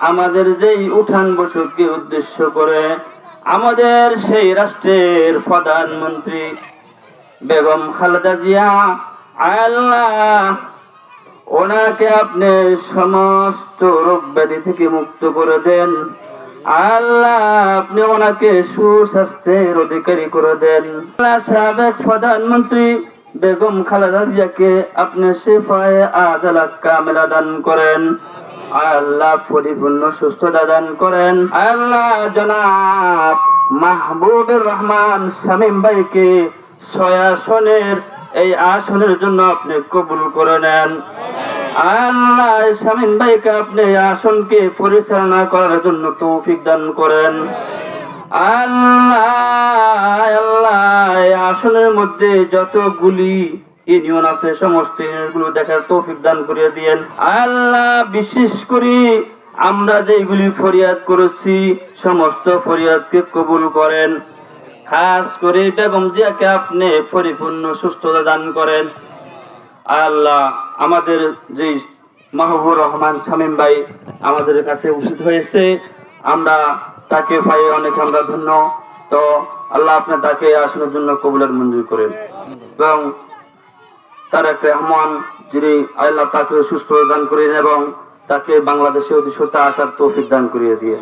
আমাদের যেই উঠান বসুককে উদ্দেশ্য করে আমাদের সেই রাষ্ট্রের প্রধানমন্ত্রী বেগম খালেদা জিয়া, আল্লাহ, ওনাকে আপনি সমস্ত রোগ ব্যাধি থেকে মুক্ত করে দেন। আল্লাহ, আপনি ওনাকে সুস্বাস্থ্যের অধিকারী করে দেন। সাবেক প্রধানমন্ত্রী বেগম খালেদা জিয়াকে আপনি শেফায়ে আজালা কামেলা দান করেন। আল্লাহ পরিপূর্ণ সুস্থতা দান করেন। আল্লাহ জনাব মাহবুবুর রহমান শামীম ভাইকে ছয় আসনের, এই আসনের জন্য আপনি কবুল করে নেন। আল্লাহ শামীম ভাইকে আপনি আসনকে পরিচালনা করার জন্য তৌফিক দান করেন। আল্লাহ আল্লাহ আসনের মধ্যে যতগুলি ইউনিয়ন আছে, সমস্ত ইউনিয়নগুলো দেখার তৌফিক দান করে দিয়েন। আল্লাহ, বিশেষ করে আমরা যেগুলি ফরিয়াদ করেছি, সমস্ত ফরিয়াদকে কবুল করেন। খাস করে বেগম জিয়াকে আপনি পরিপূর্ণ সুস্থতা দান করেন। আল্লাহ, আমাদের যে মাহবুর রহমান শামীম ভাই আমাদের কাছে উপস্থিত হয়েছে, আমরা তাকে পাই অনেক আমরা ধন্য। তো আল্লাহ আপনি তাকে আসনের জন্য কবুলের মঞ্জুর করেন। এবং তারেক রহমান যিনি আল্লাহ তাকে সুস্থ দান করেন এবং তাকে বাংলাদেশে অতি সত্য আসার তৌফিক দান করিয়ে দিয়ে